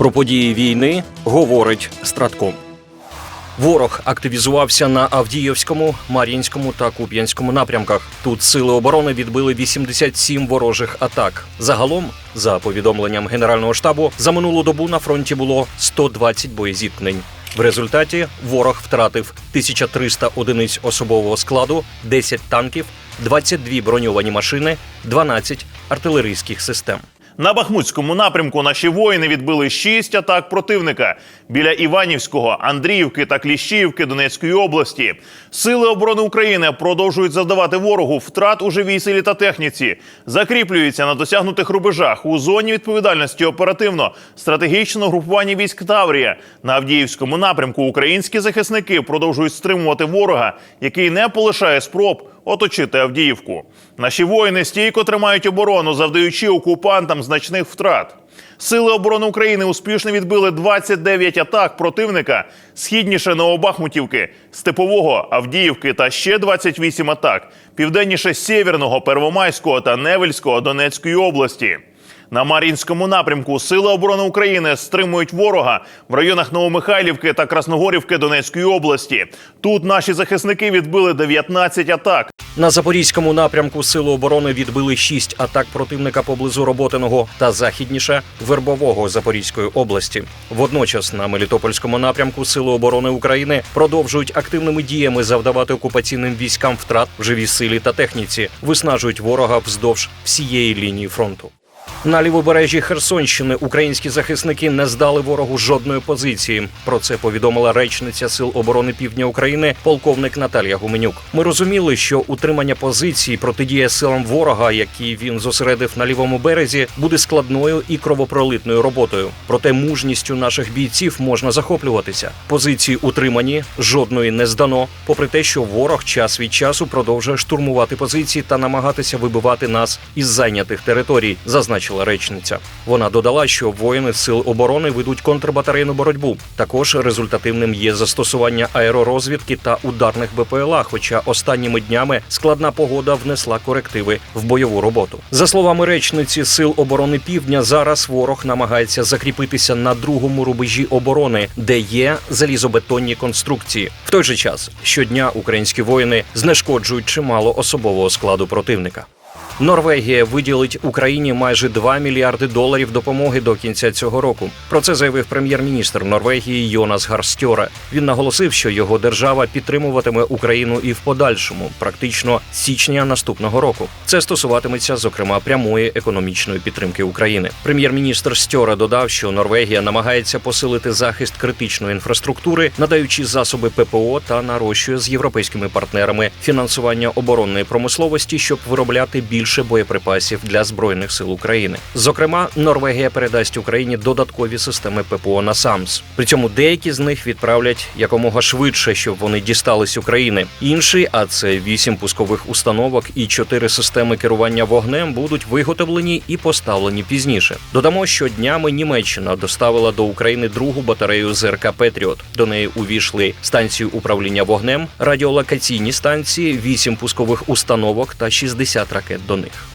Про події війни говорить Стратком. Ворог активізувався на Авдіївському, Мар'їнському та Куп'янському напрямках. Тут сили оборони відбили 87 ворожих атак. Загалом, за повідомленням Генерального штабу, за минулу добу на фронті було 120 боєзіткнень. В результаті ворог втратив 1300 одиниць особового складу, 10 танків, 22 броньовані машини, 12 артилерійських систем. На Бахмутському напрямку наші воїни відбили шість атак противника біля Іванівського, Андріївки та Кліщіївки Донецької області. Сили оборони України продовжують завдавати ворогу втрат у живій силі та техніці, закріплюються на досягнутих рубежах у зоні відповідальності оперативно стратегічного групування військ Таврія на Авдіївському напрямку. Українські захисники продовжують стримувати ворога, який не полишає спроб оточити Авдіївку. Наші воїни стійко тримають оборону, завдаючи окупантам значних втрат. Сили оборони України успішно відбили 29 атак противника східніше Новобахмутівки, Степового, Авдіївки та ще 28 атак південніше Сєвєрного, Первомайського та Невельського Донецької області. На Мар'їнському напрямку Сили оборони України стримують ворога в районах Новомихайлівки та Красногорівки Донецької області. Тут наші захисники відбили 19 атак. На запорізькому напрямку сили оборони відбили шість атак противника поблизу Роботиного та західніше Вербового Запорізької області. Водночас на Мелітопольському напрямку сили оборони України продовжують активними діями завдавати окупаційним військам втрат в живій силі та техніці, виснажують ворога вздовж всієї лінії фронту. На лівобережжі Херсонщини українські захисники не здали ворогу жодної позиції. Про це повідомила речниця Сил оборони Півдня України, полковник Наталія Гуменюк. Ми розуміли, що утримання позицій протидія силам ворога, які він зосередив на лівому березі, буде складною і кровопролитною роботою. Проте мужністю наших бійців можна захоплюватися. Позиції утримані, жодної не здано, попри те, що ворог час від часу продовжує штурмувати позиції та намагатися вибивати нас із зайнятих територій, зазначила речниця. Вона додала, що воїни сил оборони ведуть контрбатарейну боротьбу. Також результативним є застосування аеророзвідки та ударних БПЛА. Хоча останніми днями складна погода внесла корективи в бойову роботу. За словами речниці сил оборони Півдня, зараз ворог намагається закріпитися на другому рубежі оборони, де є залізобетонні конструкції. В той же час щодня українські воїни знешкоджують чимало особового складу противника. Норвегія виділить Україні майже 2 мільярди доларів допомоги до кінця цього року. Про це заявив прем'єр-міністр Норвегії Йонас Гарстьоре. Він наголосив, що його держава підтримуватиме Україну і в подальшому, практично січня наступного року. Це стосуватиметься зокрема прямої економічної підтримки України. Прем'єр-міністр Стьоре додав, що Норвегія намагається посилити захист критичної інфраструктури, надаючи засоби ППО та нарощує з європейськими партнерами фінансування оборонної промисловості, щоб виробляти більше боєприпасів для збройних сил України. Зокрема, Норвегія передасть Україні додаткові системи ППО на САМС. При цьому деякі з них відправлять якомога швидше, щоб вони дістались України. Інші, а це вісім пускових установок і чотири системи керування вогнем, будуть виготовлені і поставлені пізніше. Додамо, що днями Німеччина доставила до України другу батарею ЗРК Петріот. До неї увійшли станцію управління вогнем, радіолокаційні станції, вісім пускових установок та 60 ракет до них.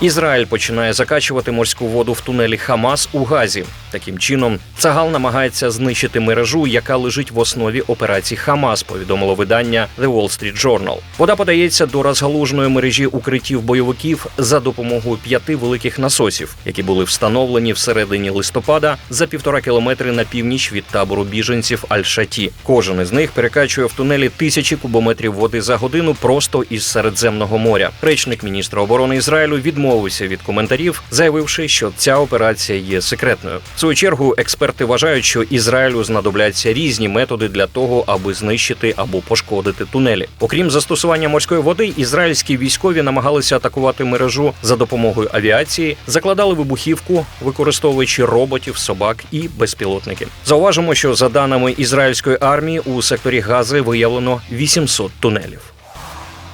Ізраїль починає закачувати морську воду в тунелі Хамас у Газі. Таким чином, Цагал намагається знищити мережу, яка лежить в основі операції Хамас. Повідомило видання The Wall Street Journal. Вода подається до розгалуженої мережі укриттів бойовиків за допомогою п'яти великих насосів, які були встановлені всередині листопада за півтора кілометри на північ від табору біженців Аль-Шаті. Кожен із них перекачує в тунелі тисячі кубометрів води за годину просто із Середземного моря. Речник міністра оборони Ізраїлю відмовився від коментарів, заявивши, що ця операція є секретною. В свою чергу експерти вважають, що Ізраїлю знадобляться різні методи для того, аби знищити або пошкодити тунелі. Окрім застосування морської води, ізраїльські військові намагалися атакувати мережу за допомогою авіації, закладали вибухівку, використовуючи роботів, собак і безпілотники. Зауважимо, що за даними ізраїльської армії у секторі Гази виявлено 800 тунелів.